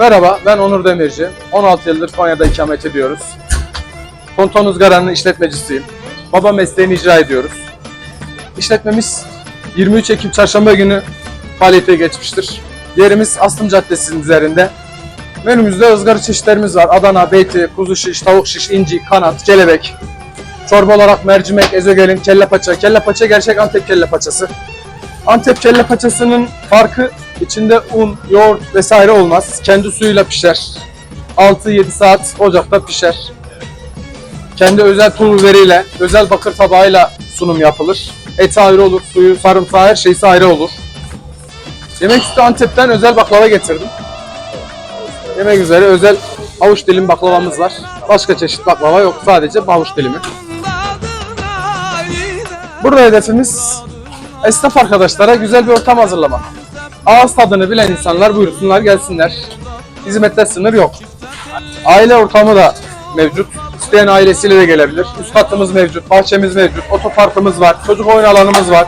Merhaba, ben Onur Demirci. 16 yıldır Konya'da ikamet ediyoruz. Ponton ızgaranın işletmecisiyim. Baba mesleğini icra ediyoruz. İşletmemiz 23 Ekim Çarşamba günü faaliyete geçmiştir. Yerimiz Aslım Caddesi'nin üzerinde. Menümüzde ızgara çeşitlerimiz var. Adana, beyti, kuzu şiş, tavuk şiş, inci, kanat, kelebek. Çorba olarak mercimek, ezogelin, kelle paça. Kelle paça gerçek Antep kelle paçası. Antep kelle paçasının farkı içinde un, yoğurt vesaire olmaz. Kendi suyuyla pişer. 6-7 saat ocakta pişer. Kendi özel pul biberiyle, özel bakır tabağıyla sunum yapılır. Eti ayrı olur, suyu, sarımsağı her şeysi ayrı olur. Yemek üstü Antep'ten özel baklava getirdim. Yemek üzere özel havuç dilim baklavamız var. Başka çeşit baklava yok. Sadece havuç dilimi. Burada hedefimiz esnaf arkadaşlara güzel bir ortam hazırlamak. Ağız tadını bilen insanlar buyursunlar gelsinler. Hizmette sınır yok. Aile ortamı da mevcut. İsteyen ailesiyle de gelebilir. Üst katımız mevcut, bahçemiz mevcut, otoparkımız var, çocuk oyun alanımız var.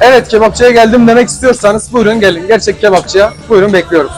Evet kebapçıya geldim demek istiyorsanız buyurun gelin. Gerçek kebapçıya buyurun bekliyoruz.